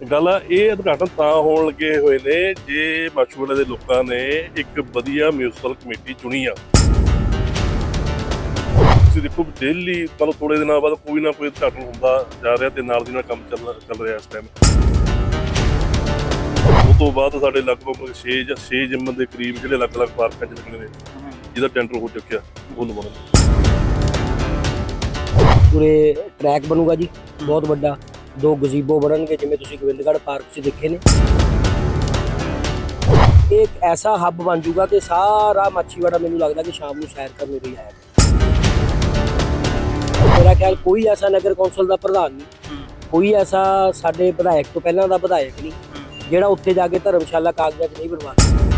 ਗੱਲ ਆ ਇਹ ਉਦਘਾਟਨ ਤਾਂ ਹੋਣ ਲੱਗੇ ਹੋਏ ਨੇ ਜੇ ਮਾਛੂਵਾੜੇ ਦੇ ਲੋਕਾਂ ਨੇ ਇੱਕ ਵਧੀਆ ਮਿਊਨਿਸਪਲ ਕਮੇਟੀ ਚੁਣੀ ਆ। ਤੁਸੀਂ ਦੇਖੋ ਡੇਲੀ ਮਤਲਬ ਥੋੜੇ ਦਿਨਾਂ ਬਾਅਦ ਕੋਈ ਨਾ ਕੋਈ ਉਦਘਾਟਨ ਹੁੰਦਾ ਜਾ ਰਿਹਾ ਤੇ ਨਾਲ ਦੀ ਨਾਲ ਕੰਮ ਚੱਲ ਚੱਲ ਰਿਹਾ ਇਸ ਟਾਈਮ ਉਹ ਤੋਂ ਬਾਅਦ ਸਾਡੇ ਲਗਭਗ 6 ਜਾਂ 6 ਜਿੰਮ ਦੇ ਕਰੀਬ ਜਿਹੜੇ ਅਲੱਗ-ਅਲੱਗ ਪਾਰਕਾਂ 'ਚ ਲੱਗਣੇ ਨੇ ਜਿਹਦਾ ਟੈਂਡਰ ਹੋ ਚੁੱਕਿਆ ਉਹ ਲਵਾਉਣਾ। ਪੂਰੇ ਟਰੈਕ ਬਣੂਗਾ ਜੀ ਬਹੁਤ ਵੱਡਾ। ਦੋ ਗਜ਼ੀਬੋ ਬਣਨਗੇ ਜਿਵੇਂ ਤੁਸੀਂ ਗੋਬਿੰਦਗੜ੍ਹ ਪਾਰਕ 'ਚ ਦੇਖੇ ਨੇ। ਇਹ ਇੱਕ ਐਸਾ ਹੱਬ ਬਣ ਜਾਊਗਾ ਕਿ ਸਾਰਾ ਮਾਛੀਵਾੜਾ ਮੈਨੂੰ ਲੱਗਦਾ ਕਿ ਸ਼ਾਮ ਨੂੰ ਸੈਰ ਕਰਨ ਵੀ ਆਏਗਾ ਮੇਰਾ ਖਿਆਲ ਕੋਈ ਐਸਾ ਨਗਰ ਕੌਂਸਲ ਦਾ ਪ੍ਰਧਾਨ ਨਹੀਂ। ਕੋਈ ਐਸਾ ਸਾਡੇ ਵਿਧਾਇਕ ਤੋਂ ਪਹਿਲਾਂ ਦਾ ਵਿਧਾਇਕ ਨਹੀਂ ਜਿਹੜਾ ਉੱਥੇ ਜਾ ਕੇ ਧਰਮਸ਼ਾਲਾ ਕਾਗਜ਼ਾਂ 'ਚ ਨਹੀਂ ਬਣਵਾ ਸਕਦਾ।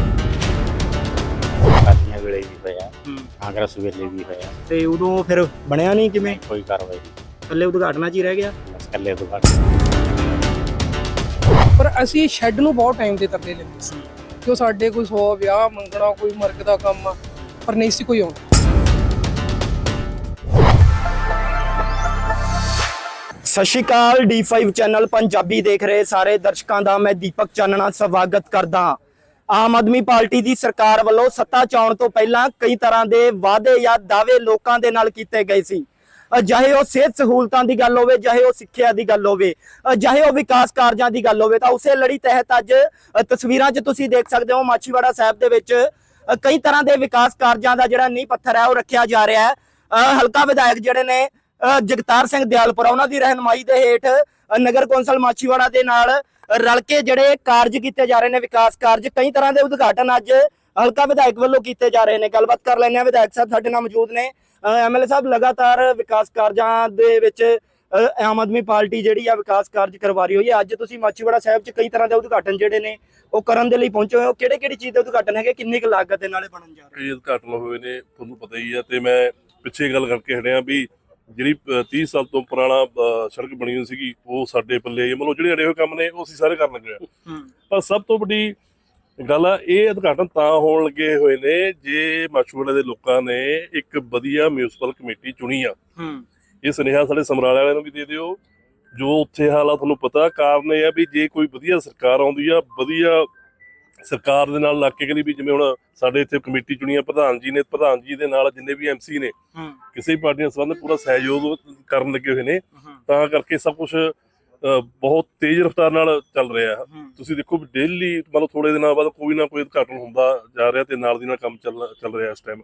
ਅਕਾਲੀਆਂ ਵੇਲੇ ਵੀ ਹੋਇਆ ਕਾਂਗਰਸ ਵੇਲੇ ਵੀ ਹੋਇਆ। ਤੇ ਉਦੋਂ ਫਿਰ ਬਣਿਆ ਨਹੀਂ ਕਿਵੇਂ? ਕੋਈ ਕਾਰਵਾਈ ਥੱਲੇ ਉਦਘਾਟਨਾਂ 'ਚ ਹੀ ਰਹਿ ਗਿਆ? ਤੋਂ ਘੱਟ ਪਰ ਅਸੀਂ ਸ਼ੈੱਡ ਨੂੰ ਬਹੁਤ ਟਾਈਮ ਤੇ ਤਰਲੇ ਲੈਂਦੇ ਸੀ ਕਿ ਸਾਡੇ ਕੋਈ 100 ਵਿਆਹ ਮੰਗਣਾ ਕੋਈ ਮਰਗ ਦਾ ਕੰਮ ਆ ਪਰ ਨਹੀਂ ਸੀ ਕੋਈ ਆਉਂਦਾ। ਸਤਿ ਸ਼੍ਰੀ ਅਕਾਲ D5 ਚੈਨਲ ਪੰਜਾਬੀ ਦੇਖ ਰਹੇ ਸਾਰੇ ਦਰਸ਼ਕਾਂ ਦਾ ਮੈਂ ਦੀਪਕ ਚਾਨਣਾ ਸਵਾਗਤ ਕਰਦਾ ਹਾਂ। ਆਮ ਆਦਮੀ ਪਾਰਟੀ ਦੀ ਸਰਕਾਰ ਵੱਲੋਂ ਸੱਤਾ ਚ ਆਉਣ ਤੋਂ ਪਹਿਲਾਂ ਕਈ ਤਰ੍ਹਾਂ ਦੇ ਵਾਅਦੇ ਜਾਂ ਦਾਅਵੇ ਲੋਕਾਂ ਦੇ ਨਾਲ ਕੀਤੇ ਗਏ ਸੀ। ਚਾਹੇ ਉਹ ਸਿਹਤ ਸਹੂਲਤਾਂ ਦੀ ਗੱਲ ਹੋਵੇ, ਚਾਹੇ ਉਹ ਸਿੱਖਿਆ ਦੀ ਗੱਲ ਹੋਵੇ ਚਾਹੇ ਉਹ ਵਿਕਾਸ ਕਾਰਜਾਂ ਦੀ ਗੱਲ ਹੋਵੇ, ਤਾਂ ਉਸੇ ਲੜੀ ਤਹਿਤ ਅੱਜ ਤਸਵੀਰਾਂ 'ਚ ਤੁਸੀਂ ਦੇਖ ਸਕਦੇ ਹੋ ਮਾਛੀਵਾੜਾ ਸਾਹਿਬ ਦੇ ਵਿੱਚ ਕਈ ਤਰ੍ਹਾਂ ਦੇ ਵਿਕਾਸ ਕਾਰਜਾਂ ਦਾ ਜਿਹੜਾ ਨੀਂਹ ਪੱਥਰ ਹੈ, ਉਹ ਰੱਖਿਆ ਜਾ ਰਿਹਾ ਹੈ। ਹਲਕਾ ਵਿਧਾਇਕ ਜਿਹੜੇ ਨੇ ਜਗਤਾਰ ਸਿੰਘ ਦਿਆਲਪੁਰਾ ਉਹਨਾਂ ਦੀ ਰਹਿਨਮਾਈ ਦੇ ਹੇਠ ਨਗਰ ਕੌਂਸਲ ਮਾਛੀਵਾੜਾ ਦੇ ਨਾਲ ਰਲ ਕੇ ਜਿਹੜੇ ਕਾਰਜ ਕੀਤੇ ਜਾ ਰਹੇ ਨੇ, ਵਿਕਾਸ ਕਾਰਜ, ਕਈ ਤਰ੍ਹਾਂ ਦੇ ਉਦਘਾਟਨ ਅੱਜ ਹਲਕਾ ਵਿਧਾਇਕ ਵੱਲੋਂ ਕੀਤੇ ਜਾ ਰਹੇ ਨੇ। ਗੱਲਬਾਤ ਕਰ ਲੈਂਦੇ ਆ ਵਿਧਾਇਕ ਸਾਹਿਬ ਸਾਡੇ ਨਾਲ ਮੌਜੂਦ ਨੇ। ਐਮਐਲਏ ਸਾਹਿਬ ਲਗਾਤਾਰ ਵਿਕਾਸ ਕਾਰਜਾਂ ਦੇ ਵਿੱਚ ਆਮ ਆਦਮੀ ਪਾਰਟੀ ਜਿਹੜੀ ਆ ਵਿਕਾਸ ਕਾਰਜ ਕਰਵਾ ਰਹੀ ਹੋਈ ਹੈ। ਅੱਜ ਤੁਸੀਂ ਮਾਛੀਵਾੜਾ ਸਾਹਿਬ 'ਚ ਕਈ ਤਰ੍ਹਾਂ ਦੇ ਉਦਘਾਟਨ ਜਿਹੜੇ ਨੇ ਉਹ ਕਰਨ ਦੇ ਲਈ ਪਹੁੰਚੇ ਹੋਏ ਹੋ। ਕਿਹੜੇ ਕਿਹੜੀ ਚੀਜ਼ ਦੇ ਉਦਘਾਟਨ ਹੈਗੇ? ਕਿੰਨੀ ਕੁ ਲਾਗਤ ਦੇ ਨਾਲੇ ਬਣਨ ਜਾ ਰਹੇ ਇਹ ਉਦਘਾਟਨ ਹੋਏ ਨੇ ਤੁਹਾਨੂੰ ਪਤਾ ਹੀ ਆ ਤੇ ਮੈਂ ਪਿੱਛੇ ਗੱਲ ਕਰਕੇ ਹਟਿਆ ਵੀ ਜਿਹੜੀ ਅ, 30 ਸਾਲ ਤੋਂ ਪੁਰਾਣਾ ਸੜਕ ਬਣੀ ਹੋਈ ਸੀਗੀ ਉਹ ਸਾਡੇ ਪੱਲੇ ਆਈ। ਮਤਲਬ ਜਿਹੜੇ ਅੜੇ ਹੋਏ ਕੰਮ ਨੇ ਉਹ ਅਸੀਂ ਸਾਰੇ ਕਰਨ ਲੱਗੇ ਆ। ਪਰ ਸਭ ਤੋਂ ਵੱਡੀ ਗੱਲ ਆ ਇਹ ਉਦਘਾਟਨ ਤਾਂ ਹੋਣ ਲੱਗੇ ਹੋਏ ਨੇ ਜੇ ਮਾਛੂਵਾੜੇ ਦੇ ਲੋਕਾਂ ਨੇ ਇੱਕ ਵਧੀਆ ਮਿਊਨਿਸਪਲ ਕਮੇਟੀ ਚੁਣੀ ਆ ਇਹ ਸੁਨੇਹਾ ਸਾਡੇ ਸਮਰਾਲੇ ਵਾਲਿਆਂ ਨੂੰ ਵੀ ਦੇ ਦਿਓ ਜੋ ਉੱਥੇ ਹਾਲਾ ਤੁਹਾਨੂੰ ਪਤਾ ਕਾਰਨ ਇਹ ਆ ਵੀ ਜੇ ਕੋਈ ਵਧੀਆ ਸਰਕਾਰ ਆਉਂਦੀ ਆ ਵਧੀਆ ਸਰਕਾਰ ਦੇ ਨਾਲ ਲੱਗ ਕੇ ਕਹਿੰਦੀ ਵੀ ਜਿਵੇਂ ਹੁਣ ਸਾਡੇ ਇੱਥੇ ਕਮੇਟੀ ਚੁਣੀ ਆ ਪ੍ਰਧਾਨ ਜੀ ਨੇ ਪ੍ਰਧਾਨ ਜੀ ਦੇ ਨਾਲ ਜਿੰਨੇ ਵੀ ਐਮਸੀ ਨੇ ਕਿਸੇ ਵੀ ਪਾਰਟੀ ਨਾਲ ਸੰਬੰਧ ਪੂਰਾ ਸਹਿਯੋਗ ਕਰਨ ਲੱਗੇ ਹੋਏ ਨੇ ਤਾਂ ਕਰਕੇ ਸਭ ਕੁਝ ਬਹੁਤ ਤੇਜ਼ ਰਫ਼ਤਾਰ ਨਾਲ ਚੱਲ ਰਿਹਾ ਹੈ। ਤੁਸੀਂ ਦੇਖੋ ਡੇਲੀ ਮਤਲਬ ਥੋੜੇ ਦਿਨਾਂ ਬਾਅਦ ਕੋਈ ਨਾ ਕੋਈ ਉਦਘਾਟਨ ਹੁੰਦਾ ਜਾ ਰਿਹਾ ਤੇ ਨਾਲ ਦੀ ਨਾਲ ਕੰਮ ਚੱਲ ਚੱਲ ਰਿਹਾ ਇਸ ਟਾਈਮ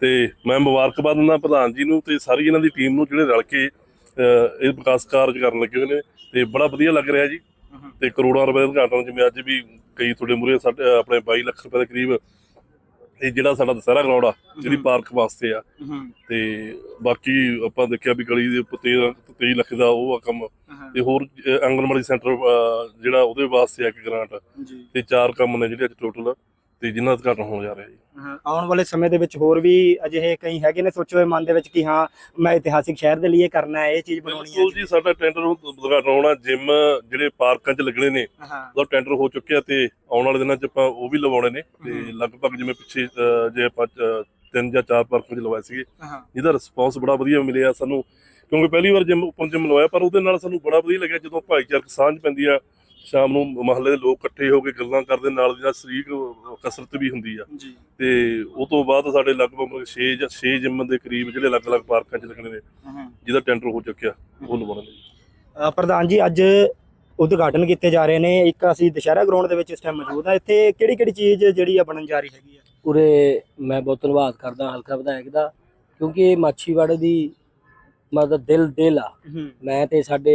ਤੇ ਮੈਂ ਮੁਬਾਰਕਬਾਦ ਦਿੰਦਾ ਪ੍ਰਧਾਨ ਜੀ ਨੂੰ ਤੇ ਸਾਰੀ ਇਹਨਾਂ ਦੀ ਟੀਮ ਨੂੰ ਜਿਹੜੇ ਰਲ ਕੇ ਇਹ ਵਿਕਾਸ ਕਾਰਜ ਕਰਨ ਲੱਗੇ ਹੋਏ ਨੇ ਤੇ ਬੜਾ ਵਧੀਆ ਲੱਗ ਰਿਹਾ ਜੀ। ਤੇ ਕਰੋੜਾਂ ਰੁਪਏ ਦਾ ਉਦਘਾਟਨ ਜਿਵੇਂ ਅੱਜ ਵੀ ਕਈ ਤੁਹਾਡੇ ਮੂਰੇ ਸਾਡੇ ਆਪਣੇ 22 ਲੱਖ ਰੁਪਏ ਦੇ ਕਰੀਬ ਇਹ ਜਿਹੜਾ ਸਾਡਾ ਦਸਹਿਰਾ ਗਰਾਊਂਡ ਆ ਜਿਹੜੀ ਪਾਰਕ ਵਾਸਤੇ ਆ। ਤੇ ਬਾਕੀ ਆਪਾਂ ਦੇਖਿਆ ਵੀ ਗਲੀ ਦੇ ਉੱਪਰ 13 23 ਲੱਖ ਦਾ ਉਹ ਆ ਕੰਮ। ਤੇ ਹੋਰ ਅਹ, ਆਂਗਣਵਾੜੀ ਸੈਂਟਰ ਜਿਹੜਾ ਉਹਦੇ ਵਾਸਤੇ ਆ ਇੱਕ ਗ੍ਰਾਂਟ ਤੇ ਚਾਰ ਕੰਮ ਨੇ ਜਿਹੜੇ ਅੱਜ ਟੋਟਲ ਤੇ ਜਿਨ੍ਹਾਂ ਦਾ ਹੋਣ ਜਾ ਰਿਹਾ ਜੀ। ਆਉਣ ਵਾਲੇ ਸਮੇਂ ਦੇ ਵਿੱਚ ਹੋਰ ਵੀ ਅਜਿਹੇ ਕਈ ਹੈਗੇ ਨੇ ਸੋਚੇ ਹੋਏ ਮਨ ਦੇ ਵਿੱਚ ਕਿ ਹਾਂ ਮੈਂ ਇਤਿਹਾਸਿਕ ਸ਼ਹਿਰ ਦੇ ਲਈ ਇਹ ਕਰਨਾ ਹੈ ਇਹ ਚੀਜ਼ ਬਣਾਉਣੀ ਹੈ ਜੀ ਸਾਡਾ ਟੈਂਡਰ ਉਦਘਾਟਨ ਹੋਣਾ ਜਿਮ ਜਿਹੜੇ ਪਾਰਕਾਂ 'ਚ ਲੱਗਣੇ ਨੇ ਉਹਦਾ ਟੈਂਡਰ ਹੋ ਚੁੱਕਿਆ ਤੇ ਆਉਣ ਵਾਲੇ ਦਿਨਾਂ 'ਚ ਆਪਾਂ ਉਹ ਵੀ ਲਵਾਉਣੇ ਨੇ ਤੇ ਲਗਭਗ ਜਿਵੇਂ ਪਿੱਛੇ ਜੇ ਆਪਾਂ ਤਿੰਨ ਜਾਂ ਚਾਰ ਪਾਰਕਾਂ 'ਚ ਲਵਾਏ ਸੀਗੇ ਹਾਂ। ਜਿਹਦਾ ਰਿਸਪੌਂਸ ਬੜਾ ਵਧੀਆ ਮਿਲਿਆ ਸਾਨੂੰ। ਕਿਉਂਕਿ ਪਹਿਲੀ ਵਾਰ ਜਿਮ ਓਪਨ ਜਿਮ ਲਵਾਇਆ ਪਰ ਉਹਦੇ ਨਾਲ ਸਾਨੂੰ ਬੜਾ ਵਧੀਆ ਲੱਗਿਆ ਜਦੋਂ ਭਾਈਚਾਰਕ ਸਾਂਝ ਪੈਂਦੀ ਆ। ਸ਼ਾਮ ਨੂੰ ਮਹੱਲੇ ਦੇ ਲੋਕ ਇਕੱਠੇ ਹੋ ਕੇ ਗੱਲਾਂ ਕਰਦੇ ਨਾਲ ਦੀ ਨਾਲ ਸਰੀਰਕ ਕਸਰਤ ਵੀ ਹੁੰਦੀ ਆ। ਜੀ। ਤੇ ਉਹ ਤੋਂ ਬਾਅਦ ਸਾਡੇ ਲਗਭਗ 6 ਜਾਂ 6 ਜਿਮ ਦੇ ਕਰੀਬ ਜਿਹੜੇ ਅਲੱਗ-ਅਲੱਗ ਪਾਰਕਾਂ 'ਚ ਲੱਗਣੇ ਨੇ ਜਿਹਦਾ ਟੈਂਡਰ ਹੋ ਚੁੱਕਿਆ ਉਹ ਲਵਾਉਣੇ ਪ੍ਰਧਾਨ ਜੀ ਅੱਜ ਉਦਘਾਟਨ ਕੀਤੇ ਜਾ ਰਹੇ ਨੇ। ਇੱਕ ਅਸੀਂ ਦੁਸ਼ਹਿਰਾ ਗਰਾਊਂਡ ਦੇ ਵਿੱਚ ਇਸ ਟਾਈਮ ਮੌਜੂਦ ਆ। ਇੱਥੇ ਕਿਹੜੀ ਕਿਹੜੀ ਚੀਜ਼ ਜਿਹੜੀ ਆ ਬਣਨ ਜਾ ਰਹੀ ਹੈਗੀ ਆ? ਉਰੇ ਮੈਂ ਬਹੁਤ ਧੰਨਵਾਦ ਕਰਦਾ ਹਲਕਾ ਵਿਧਾਇਕ ਦਾ ਕਿਉਂਕਿ ਇਹ ਮਾਛੀਵਾੜੇ ਦੀ ਮਤਲਬ ਦਿਲ ਦਿਲ ਆ। ਮੈਂ ਤੇ ਸਾਡੇ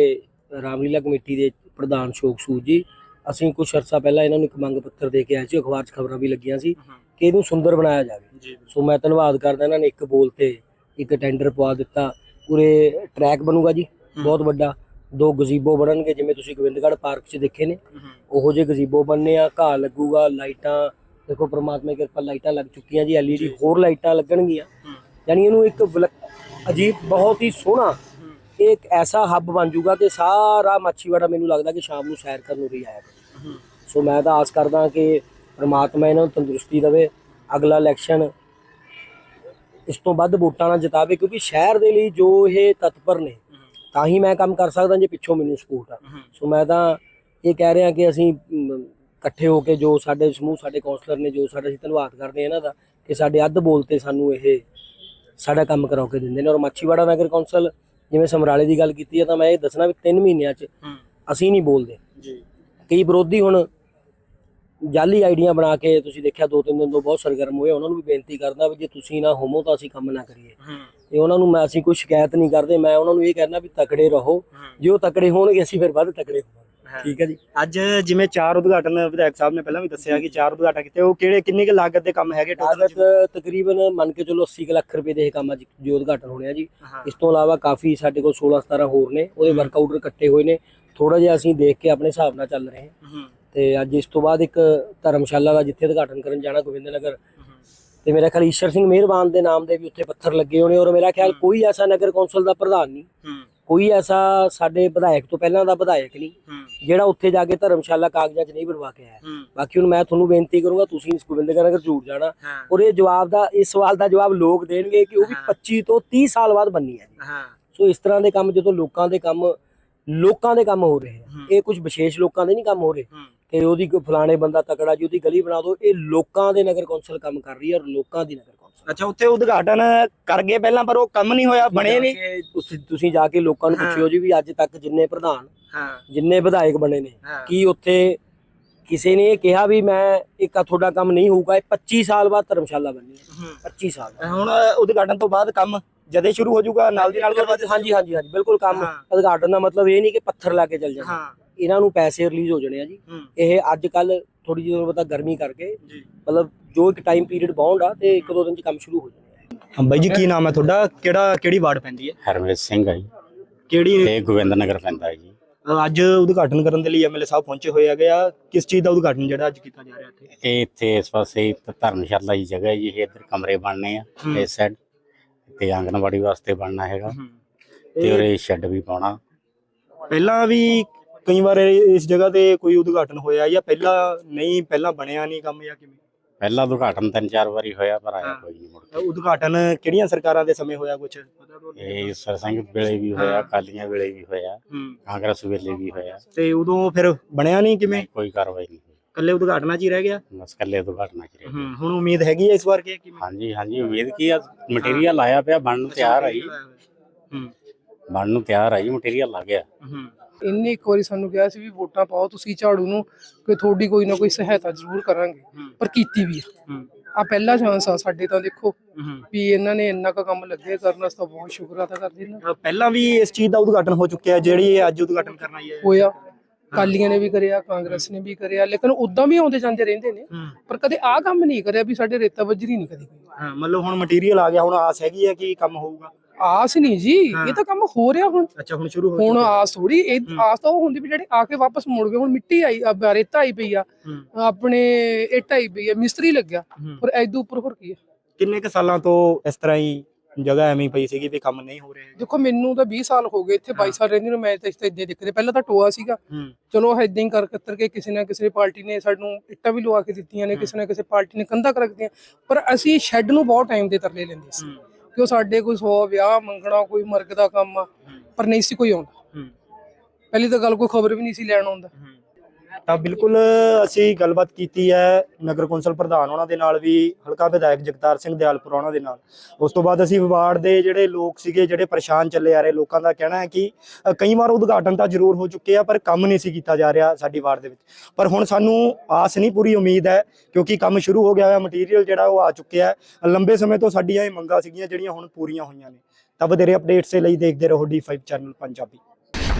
ਰਾਮਲੀਲਾ ਕਮੇਟੀ ਦੇ ਪ੍ਰਧਾਨ ਸ਼ੋਕ ਸੂਦ ਜੀ ਅਸੀਂ ਕੁਝ ਅਰਸਾ ਪਹਿਲਾਂ ਇਹਨਾਂ ਨੂੰ ਇੱਕ ਮੰਗ ਪੱਤਰ ਦੇ ਕੇ ਆਏ ਸੀ ਅਖਬਾਰ 'ਚ ਖਬਰਾਂ ਵੀ ਲੱਗੀਆਂ ਸੀ ਕਿ ਇਹਨੂੰ ਸੁੰਦਰ ਬਣਾਇਆ ਜਾਵੇ। ਜੀ ਸੋ ਮੈਂ ਧੰਨਵਾਦ ਕਰਦਾ ਇਹਨਾਂ ਨੇ ਇੱਕ ਬੋਲ ਤੇ ਇੱਕ ਟੈਂਡਰ ਪਵਾ ਦਿੱਤਾ। ਪੂਰੇ ਟਰੈਕ ਬਣੂਗਾ ਜੀ ਬਹੁਤ ਵੱਡਾ। ਦੋ ਗਜ਼ੀਬੋ ਬਣਨਗੇ ਜਿਵੇਂ ਤੁਸੀਂ ਗੋਬਿੰਦਗੜ੍ਹ ਪਾਰਕ 'ਚ ਦੇਖੇ ਨੇ। ਉਹੋ ਜਿਹੇ ਗਜ਼ੀਬੋ ਬਣਨੇ ਆ ਘਾਹ ਲੱਗੂਗਾ ਲਾਈਟਾਂ ਦੇਖੋ ਪ੍ਰਮਾਤਮਾ ਦੀ ਕਿਰਪਾ ਲਾਈਟਾਂ ਲੱਗ ਚੁੱਕੀਆਂ ਜੀ ਐਲਈਡੀ ਹੋਰ ਲਾਈਟਾਂ ਲੱਗਣਗੀਆਂ। ਯਾਨੀ ਇਹਨੂੰ ਇੱਕ ਅਜੀਬ, ਬਹੁਤ ਹੀ ਸੋਹਣਾ ਇਹ ਇੱਕ ਐਸਾ ਹੱਬ ਬਣ ਜਾਊਗਾ ਕਿ ਸਾਰਾ ਮਾਛੀਵਾੜਾ ਮੈਨੂੰ ਲੱਗਦਾ ਕਿ ਸ਼ਾਮ ਨੂੰ ਸੈਰ ਕਰਨ ਨੂੰ ਵੀ ਆਏਗਾ ਸੋ ਮੈਂ ਤਾਂ ਆਸ ਕਰਦਾ ਕਿ ਪ੍ਰਮਾਤਮਾ ਇਹਨਾਂ ਨੂੰ ਤੰਦਰੁਸਤੀ ਦੇਵੇ। ਅਗਲਾ ਇਲੈਕਸ਼ਨ ਇਸ ਤੋਂ ਵੱਧ ਵੋਟਾਂ ਨਾਲ ਜਿਤਾਵੇ, ਕਿਉਂਕਿ ਸ਼ਹਿਰ ਦੇ ਲਈ ਜੋ ਇਹ ਤਤਪਰ ਨੇ, ਤਾਂ ਹੀ ਮੈਂ ਕੰਮ ਕਰ ਸਕਦਾ ਜੇ ਪਿੱਛੋਂ ਮੈਨੂੰ ਸਪੋਰਟ ਆ। ਸੋ ਮੈਂ ਤਾਂ ਇਹ ਕਹਿ ਰਿਹਾ ਕਿ ਅਸੀਂ ਇਕੱਠੇ ਹੋ ਕੇ ਜੋ ਸਾਡੇ ਸਮੂਹ, ਸਾਡੇ ਕਾਉਂਸਲਰ ਨੇ ਜੋ ਸਾਡਾ ਅਸੀਂ ਧੰਨਵਾਦ ਕਰਦੇ ਆ ਇਹਨਾਂ ਦਾ, ਕਿ ਸਾਡੇ ਅੱਧ ਬੋਲ ਤੇ ਸਾਨੂੰ ਇਹ ਸਾਡਾ ਕੰਮ ਕਰਾਉ ਕੇ ਦਿੰਦੇ ਨੇ। ਔਰ ਮਾਛੀਵਾੜਾ ਨਗਰ ਕੌਂਸਲ ਜਿਵੇਂ ਸਮਰਾਲੇ ਦੀ ਗੱਲ ਕੀਤੀ ਹੈ ਤਾਂ ਮੈਂ ਇਹ ਦੱਸਣਾ ਵੀ 3 ਮਹੀਨਿਆਂ 'ਚ ਅਸੀਂ ਨਹੀਂ ਬੋਲਦੇ। ਜੀ। ਕਈ ਵਿਰੋਧੀ ਹੁਣ ਜਾਲੀ ਆਈਡੀਆਂ ਬਣਾ ਕੇ ਤੁਸੀਂ ਦੇਖਿਆ ਦੋ ਤਿੰਨ ਦਿਨ ਤੋਂ ਬਹੁਤ ਸਰਗਰਮ ਹੋਏ ਉਹਨਾਂ ਨੂੰ ਵੀ ਬੇਨਤੀ ਕਰਦਾ ਵੀ ਜੇ ਤੁਸੀਂ ਨਾ ਹੋਮੋ ਤਾਂ ਅਸੀਂ ਕੰਮ ਨਾ ਕਰੀਏ। ਤੇ ਉਹਨਾਂ ਨੂੰ ਮੈਂ ਅਸੀਂ ਕੋਈ ਸ਼ਿਕਾਇਤ ਨਹੀਂ ਕਰਦੇ। ਮੈਂ ਉਹਨਾਂ ਨੂੰ ਇਹ ਕਹਿਣਾ ਵੀ ਤਕੜੇ ਰਹੋ। ਜੇ ਉਹ ਤਕੜੇ ਹੋਣਗੇ ਅਸੀਂ ਫਿਰ ਵੱਧ ਤਕੜੇ ਹੋਵਾਂਗੇ। ਠੀਕ ਹੈ ਜੀ। ਅੱਜ ਜਿਵੇਂ ਚਾਰ ਉਦਘਾਟਨ ਵਿਧਾਇਕ ਸਾਹਿਬ ਨੇ ਪਹਿਲਾਂ ਵੀ ਦੱਸਿਆ ਕਿ ਚਾਰ ਉਦਘਾਟਨ ਕੀਤੇ ਉਹ ਕਿਹੜੇ ਕਿੰਨੇ ਕੁ ਲਾਗਤ ਦੇ ਕੰਮ ਹੈਗੇ ਟੋਟਲ ਲਾਗਤ ਤਕਰੀਬਨ ਮੰਨ ਕੇ ਚਲੋ 80 ਕੁ ਲੱਖ ਰੁਪਏ ਦੇ ਇਹ ਕੰਮ ਅੱਜ ਜੋ ਉਦਘਾਟਨ ਹੋਣੇ ਆ ਜੀ। ਇਸ ਤੋਂ ਇਲਾਵਾ ਕਾਫੀ ਸਾਡੇ ਕੋਲ 16 17 ਹੋਰ ਨੇ ਉਹਦੇ ਵਰਕਆਊਟਰ ਇਕੱਠੇ ਹੋਏ ਨੇ। ਥੋੜਾ ਜਿਹਾ ਅਸੀਂ ਦੇਖ ਕੇ ਆਪਣੇ ਹਿਸਾਬ ਨਾਲ ਚੱਲ ਰਹੇ ਹਾਂ। ਤੇ ਅੱਜ ਇਸ ਤੋਂ ਬਾਅਦ ਇੱਕ ਧਰਮਸ਼ਾਲਾ ਦਾ ਜਿੱਥੇ ਉਦਘਾਟਨ ਕਰਨ ਜਾਣਾ ਗੋਬਿੰਦ ਨਗਰ ਤੇ ਮੇਰਾ ਖਿਆਲ ਈਸ਼ਰ ਸਿੰਘ ਮਿਹਰਬਾਨ ਦੇ ਨਾਮ ਦੇ ਵੀ ਉੱਥੇ ਪੱਥਰ ਲੱਗੇ ਹੋਣੇ ਔਰ ਮੇਰਾ ਖਿਆਲ ਕੋਈ ਐਸਾ ਨਗਰ ਕੌਂਸਲ ਦਾ ਪ੍ਰਧਾਨ ਨਹੀਂ। ਕੋਈ ਐਸਾ ਸਾਡੇ ਵਿਧਾਇਕ ਤੋਂ ਪਹਿਲਾਂ ਦਾ ਵਿਧਾਇਕ ਨਹੀਂ ਜਿਹੜਾ ਉੱਥੇ ਜਾ ਕੇ ਧਰਮਸ਼ਾਲਾ ਕਾਗਜ਼ਾਂ 'ਚ ਨਹੀਂ ਬਣਵਾ ਕੇ ਆਇਆ। ਬਾਕੀ ਹੁਣ ਮੈਂ ਤੁਹਾਨੂੰ ਬੇਨਤੀ ਕਰੂੰਗਾ ਤੁਸੀਂ ਇਸ ਗੋਬਿੰਦਗੜ੍ਹ ਨਗਰ ਜ਼ਰੂਰ ਜਾਣਾ। ਔਰ ਇਹ ਜਵਾਬ ਦਾ ਇਸ ਸਵਾਲ ਦਾ ਜਵਾਬ ਲੋਕ ਦੇਣਗੇ ਕਿ ਉਹ ਵੀ 25 ਤੋਂ 30 ਸਾਲ ਬਾਅਦ ਬੰਨੀ ਹੈ ਜੀ। ਸੋ ਇਸ ਤਰ੍ਹਾਂ ਦੇ ਕੰਮ ਜਦੋਂ ਲੋਕਾਂ ਦੇ ਕੰਮ ਲੋਕਾਂ ਦੇ ਕੰਮ ਹੋ ਰਹੇ ਆ। ਇਹ ਕੁਝ ਵਿਸ਼ੇਸ਼ ਲੋਕਾਂ ਦੇ ਨਹੀਂ ਕੰਮ ਹੋ ਰਹੇ। ਕਿ ਉਹਦੀ ਕੋਈ ਫਲਾਣੇ ਬੰਦਾ ਤਕੜਾ ਜੀ ਉਹਦੀ ਗਲੀ ਬਣਾ ਦਿਓ ਇਹ ਲੋਕਾਂ ਦੇ ਨਗਰ ਕੌਂਸਲ ਕੰਮ ਕਰ ਰਹੀ ਹੈ ਔਰ ਲੋਕਾਂ ਦੀ ਨਗਰ ਕੌਂਸਲ। ਅੱਛਾ ਉੱਥੇ ਉਦਘਾਟਨ ਕਰ ਗਏ ਪਹਿਲਾਂ ਪਰ ਉਹ ਕੰਮ ਨਹੀਂ ਹੋਇਆ ਬਣੇ ਨਹੀਂ? ਤੁਸੀਂ ਤੁਸੀਂ ਜਾ ਕੇ ਲੋਕਾਂ ਨੂੰ ਪੁੱਛਿਓ ਜੀ ਵੀ ਅੱਜ ਤੱਕ ਜਿੰਨੇ ਪ੍ਰਧਾਨ ਜਿੰਨੇ ਵਿਧਾਇਕ ਬਣੇ ਨੇ ਕੀ ਉੱਥੇ ਕਿਸੇ ਨੇ ਇਹ ਕਿਹਾ ਵੀ ਮੈਂ ਇੱਕ ਆ ਤੁਹਾਡਾ ਕੰਮ ਨਹੀਂ ਹੋਊਗਾ ਇਹ 25 ਸਾਲ ਬਾਅਦ ਧਰਮਸ਼ਾਲਾ ਬਣਨੀ ਹੈ। 25 ਸਾਲ। ਹੁਣ ਉਦਘਾਟਨ ਤੋਂ ਬਾਅਦ ਕੰਮ? ਜਦੇ ਸ਼ੁਰੂ ਹੋ ਜਾਊਗਾ ਨਾਲ ਦੀ ਨਾਲ। ਹਾਂਜੀ ਹਾਂਜੀ ਹਾਂਜੀ ਬਿਲਕੁਲ ਕੰਮ। ਉਦਘਾਟਨ ਦਾ ਮਤਲਬ ਇਹ ਨਹੀਂ ਕਿ ਪੱਥਰ ਲਾ ਕੇ ਚੱਲ ਜਾਣਾ। ਹਾਂ। ਇਹਨਾਂ ਨੂੰ ਪੈਸੇ ਰਿਲੀਜ਼ ਹੋ ਜਾਣੇ ਆ ਜੀ। ਇਹ ਅੱਜ ਕੱਲ ਥੋੜੀ ਜਿਹੀ ਤੁਹਾਨੂੰ ਪਤਾ ਗਰਮੀ ਕਰਕੇ ਜੀ। ਮਤਲਬ ਜੋ ਇੱਕ ਟਾਈਮ ਪੀਰੀਅਡ ਬਾਉਂਡ ਆ ਤੇ ਇੱਕ ਦੋ ਦਿਨ ਚ ਕੰਮ ਸ਼ੁਰੂ ਹੋ ਜਾਣੇ ਆ। ਹਾਂ ਬਾਈ ਜੀ ਕੀ ਨਾਮ ਹੈ ਤੁਹਾਡਾ? ਕਿਹੜਾ ਕਿਹੜੀ ਵਾਰਡ ਪੈਂਦੀ ਹੈ? ਹਰਮੇਸ਼ ਸਿੰਘ ਹੈ ਜੀ। ਕਿਹੜੀ ਤੇ ਗੋਬਿੰਦ ਨਗਰ ਪੈਂਦਾ ਹੈ ਜੀ। ਅੱਜ ਉਦਘਾਟਨ ਕਰਨ ਦੇ ਲਈ ਐਮਐਲਏ ਸਾਹਿਬ ਪਹੁੰਚੇ ਹੋਏ ਹੈਗੇ ਆ। ਕਿਸ ਚੀਜ਼ ਦਾ ਉਦਘਾਟਨ ਜਿਹੜਾ ਅੱਜ ਕੀਤਾ ਜਾ ਰਿਹਾ ਇੱਥੇ? ਇਹ ਇੱਥੇ ਇਸ ਪਾਸੇ ਧਰਮਸ਼ਾਲਾ ਦੀ ਜਗ੍ਹਾ ਹੈ ਜੀ। ਇਹ ਇੱਧਰ ਕਮਰੇ ਬਣਨੇ ਆ। ਇਸ ਸਾਈਡ ਤੇ ਆਂਗਣਵਾੜੀ ਵਾਸਤੇ ਬਣਨਾ ਹੈਗਾ ਤੇ ਉਰੇ ਸ਼ੈੱਡ ਵੀ ਪਾਉਣਾ। ਪਹਿਲਾਂ ਵੀ ਕਈ ਵਾਰ ਇਸ ਜਗ੍ਹਾ ਤੇ ਕੋਈ ਉਦਘਾਟਨ ਹੋਇਆ ਜਾਂ ਪਹਿਲਾਂ ਨਹੀਂ ਪਹਿਲਾਂ ਬਣਿਆ ਨਹੀਂ ਕੰਮ ਜਾਂ ਕਿਵੇਂ? ਪਹਿਲਾ ਉਦਘਾਟਨ ਤਿੰਨ ਚਾਰ ਵਾਰੀ ਹੋਇਆ ਪਰ ਆਇਆ। ਕੋਈ ਨਹੀਂ ਮੁੜ ਉਦਘਾਟਨ ਕਿਹੜੀਆਂ ਸਰਕਾਰਾਂ ਦੇ ਸਮੇਂ ਹੋਇਆ ਕੁਝ ਇਹ ਸਰ ਸਿੰਘ ਵੇਲੇ ਵੀ ਹੋਇਆ। ਕਾਲੀਆਂ ਵੇਲੇ ਵੀ ਹੋਇਆ ਕਾਂਗਰਸ ਵੇਲੇ ਵੀ ਹੋਇਆ। ਤੇ ਉਦੋਂ ਫਿਰ ਬਣਿਆ ਨਹੀਂ ਕਿਵੇਂ? ਕੋਈ ਕਾਰਵਾਈ ਨਹੀਂ। ਕੱਲੇ ਉਦਘਾਟਨਾਂ 'ਚ ਹੀ ਰਹਿ ਗਿਆ? ਬਸ ਕੱਲੇ ਉਦਘਾਟਨਾਂ ਚ ਰਹੇ ਹੂੰ ਹੁਣ ਉਮੀਦ ਹੈਗੀ ਹੈ ਇਸ ਵਾਰ ਕਿ ਕਿਵੇਂ? ਹਾਂਜੀ ਹਾਂਜੀ ਉਮੀਦ ਕੀ ਆ? ਮਟੀਰੀਅਲ ਆਇਆ ਪਿਆ ਬਣਨ ਨੂੰ ਤਿਆਰ ਆ ਜੀ ਹੂੰ। ਬਣਨ ਨੂੰ ਤਿਆਰ ਆ ਜੀ ਮਟੀਰੀਅਲ ਲੱਗ ਗਿਆ। ਹੂੰ ਇੰਨੇ ਇੱਕ ਵਾਰੀ ਸਾਨੂੰ ਕਿਹਾ ਸੀ ਵੀ ਵੋਟਾਂ ਪਾਓ ਤੁਸੀਂ ਝਾੜੂ ਨੂੰ ਕਿ ਤੁਹਾਡੀ ਕੋਈ ਨਾ ਕੋਈ ਸਹਾਇਤਾ ਜ਼ਰੂਰ ਕਰਾਂਗੇ। ਪਰ ਕੀਤੀ ਵੀ ਆ। ਹੂੰ ਆ ਪਹਿਲਾ ਚਾਂਸ ਆ ਸਾਡੇ ਤਾਂ ਦੇਖੋ ਹੂੰ ਵੀ ਇਹਨਾਂ ਨੇ ਇੰਨਾ ਕੁ ਕੰਮ ਲੱਗੇ ਕਰਨ ਵਾਸਤੇ ਬਹੁਤ ਸ਼ੁਕਰ ਅਦਾ ਕਰਦੇ। ਅ, ਪਹਿਲਾਂ ਵੀ ਇਸ ਚੀਜ਼ ਦਾ ਉਦਘਾਟਨ ਹੋ ਚੁੱਕਿਆ ਹੈ ਜਿਹੜੀ ਇਹ ਅੱਜ ਉਦਘਾਟਨ ਕਰਨਾ ਹੀ ਹੈ। ਹੋਇਆ। ਕਾਲੀਆਂ ਨੇ ਵੀ ਕਰਿਆ ਕਾਂਗਰਸ ਨੇ ਵੀ ਕਰਿਆ ਲੇਕਿਨ ਉਦਾਂ ਵੀ ਆਉਂਦੇ ਜਾਂਦੇ ਰਹਿੰਦੇ ਨੇ ਪਰ ਕਦੇ ਆਹ ਕੰਮ ਨਹੀਂ ਕਰਿਆ ਵੀ ਸਾਡੇ ਰੇਤਾ ਵੱਜਰੀ ਨਹੀਂ ਕਦੀ ਹਾਂ ਮਤਲਬ ਹੁਣ ਮਟੀਰੀਅਲ ਆ ਗਿਆ ਹੁਣ ਆਸ ਹੈਗੀ ਹੈ ਕਿ ਕੰਮ ਹੋਊਗਾ ਆਸ ਨਹੀਂ ਜੀ। ਇਹ ਤਾਂ ਕੰਮ ਹੋ ਰਿਹਾ ਹੁਣ ਅੱਛਾ ਹੁਣ ਸ਼ੁਰੂ ਹੋ ਹੁਣ। ਆਸ ਥੋੜੀ ਇਹ। ਆਸ ਤਾਂ ਉਹ ਹੁੰਦੀ ਵੀ ਜਿਹੜੇ ਆ ਕੇ ਵਾਪਸ ਮੁੜ ਗਏ ਹੁਣ ਮਿੱਟੀ ਆਈ ਆ ਰੇਤਾ ਆਈ ਪਈ ਆ ਆਪਣੇ ਇੱਟ ਆਈ ਪਈ ਆ ਮਿਸਤਰੀ ਲੱਗਿਆ। ਪਰ ਐਦੋਂ ਉੱਪਰ ਹੋਰ ਕੀ ਆ ਕਿੰਨੇ ਕੁ ਸਾਲਾਂ ਤੋਂ ਇਸ ਤਰ੍ਹਾਂ ਹੀ ਜਗ੍ਹਾ ਐਵੇਂ ਹੀ ਪਈ ਸੀਗੀ ਵੀ ਕੰਮ ਨਹੀਂ ਹੋ ਰਿਹਾ ਦੇਖੋ ਮੈਨੂੰ ਤਾਂ 20 ਸਾਲ ਹੋ ਗਏ ਇੱਥੇ 22 ਸਾਲ ਰਹਿੰਦੀ ਨੂੰ ਮੈਂ ਤਾਂ ਇੱਥੇ ਇੱਦਾਂ ਦੇਖਦੇ ਪਹਿਲਾਂ ਤਾਂ ਟੋਆ ਸੀਗਾ। ਚਲੋ ਇਦਾਂ ਹੀ ਕਰ ਕਤਰ ਕੇ ਕਿਸੇ ਨਾ ਕਿਸੇ ਪਾਰਟੀ ਨੇ ਸਾਨੂੰ ਇੱਟਾਂ ਵੀ ਲਵਾ ਕੇ ਦਿੱਤੀਆਂ ਨੇ ਕਿਸੇ ਨਾ ਕਿਸੇ ਪਾਰਟੀ ਨੇ ਕੰਧਾਂ ਕਰ ਦਿੱਤੀਆਂ ਪਰ ਅਸੀਂ ਸ਼ੈੱਡ ਨੂੰ ਬਹੁਤ ਟਾਈਮ ਦੇ ਤਰਲੇ ਲੈਂਦੇ ਸੀ। ਕਿ ਉਹ ਸਾਡੇ ਕੋਈ 100 ਵਿਆਹ ਮੰਗਣਾ ਕੋਈ ਮਰਗ ਦਾ ਕੰਮ ਆ ਪਰ ਨਹੀਂ ਸੀ ਕੋਈ ਆਉਂਦਾ। ਪਹਿਲੀ ਤਾਂ ਗੱਲ ਕੋਈ ਖਬਰ ਵੀ ਨਹੀਂ ਸੀ ਲੈਣ ਆਉਂਦਾ। ਤਾਂ ਬਿਲਕੁਲ ਅਸੀਂ ਗੱਲਬਾਤ ਕੀਤੀ ਹੈ ਨਗਰ ਕੌਂਸਲ ਪ੍ਰਧਾਨ ਉਹਨਾਂ ਦੇ ਨਾਲ ਵੀ, ਹਲਕਾ ਵਿਧਾਇਕ ਜਗਤਾਰ ਸਿੰਘ ਦਿਆਲਪੁਰ ਉਹਨਾਂ ਦੇ ਨਾਲ। ਉਸ ਤੋਂ ਬਾਅਦ ਅਸੀਂ ਵਾਰਡ ਦੇ ਜਿਹੜੇ ਲੋਕ ਸੀਗੇ, ਜਿਹੜੇ ਪਰੇਸ਼ਾਨ ਚੱਲੇ ਆ ਰਹੇ, ਲੋਕਾਂ ਦਾ ਕਹਿਣਾ ਹੈ ਕਿ ਕਈ ਵਾਰ ਉਦਘਾਟਨ ਤਾਂ ਜ਼ਰੂਰ ਹੋ ਚੁੱਕੇ ਆ, ਪਰ ਕੰਮ ਨਹੀਂ ਸੀ ਕੀਤਾ ਜਾ ਰਿਹਾ ਸਾਡੀ ਵਾਰਡ ਦੇ ਵਿੱਚ। ਪਰ ਹੁਣ ਸਾਨੂੰ ਆਸ ਨਹੀਂ, ਪੂਰੀ ਉਮੀਦ ਹੈ, ਕਿਉਂਕਿ ਕੰਮ ਸ਼ੁਰੂ ਹੋ ਗਿਆ ਹੈ ਮਟੀਰੀਅਲ ਜਿਹੜਾ ਉਹ ਆ ਚੁੱਕਿਆ ਹੈ। ਲੰਬੇ ਸਮੇਂ ਤੋਂ ਸਾਡੀਆਂ ਇਹ ਮੰਗਾਂ ਸੀਗੀਆਂ, ਜਿਹੜੀਆਂ ਹੁਣ ਪੂਰੀਆਂ ਹੋਈਆਂ ਨੇ। ਤਾਂ ਵਧੇਰੇ ਅਪਡੇਟਸ ਦੇ ਲਈ ਦੇਖਦੇ ਰਹੋ D5 ਚੈਨਲ ਪੰਜਾਬੀ।